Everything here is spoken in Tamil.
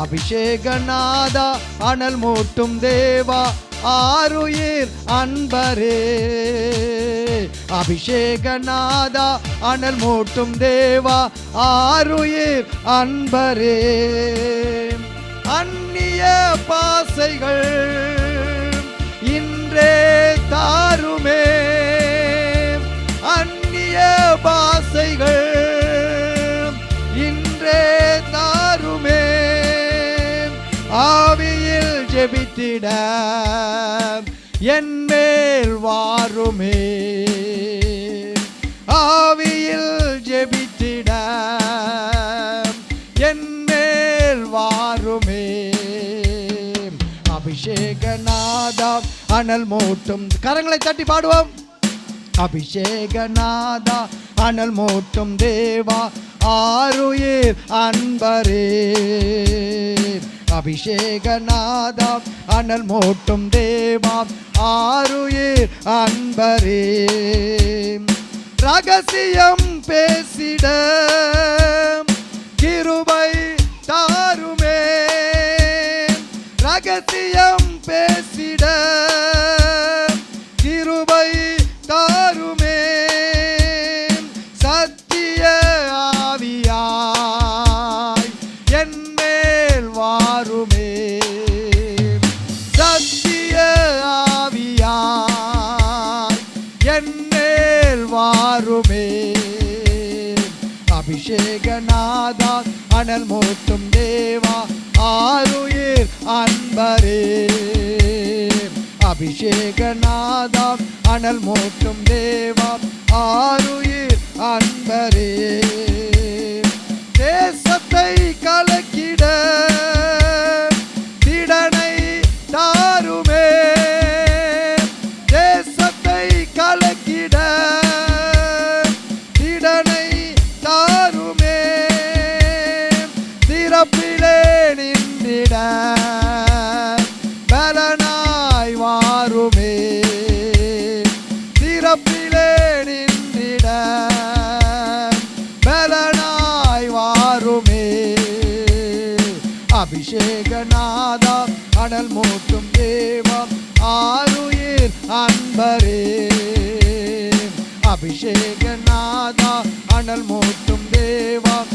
அபிஷேகநாதா அனல் மூட்டும் தேவா ஆருயிர் அன்பரே. அபிஷேகநாதா அனல் மூட்டும் தேவா ஆருயிர் அன்பரே. அந்நிய பாசைகள் ஆவியில் ஜெபித்திட என் மேல் வாருமே. ஆவியில் ஜெபித்திட என் மேல் வாருமே. அபிஷேகநாதா அனல் மூட்டும். கரங்களை தட்டி பாடுவோம். அபிஷேகநாதா அனல் மூட்டும் தேவா ஆறுயிர் அன்பரே. அபிஷேகநாதா அனல் மூட்டும் தேவாம் ஆறுயிர் அன்பரே. ரகசியம் பேசிட கிருபை தாருமே. ரகசியம் அபிஷேகநாதா அனல் மூட்டும் தேவா ஆருயிர் அன்பரே. அபிஷேகநாதா அனல் மூட்டும் தேவா ஆருயிர் அன்பரே. அபிஷேகநாதா அனல் மூட்டும் தேவம் ஆருயிர் அன்பரே. அபிஷேகநாதா அனல் மூட்டும் தேவம்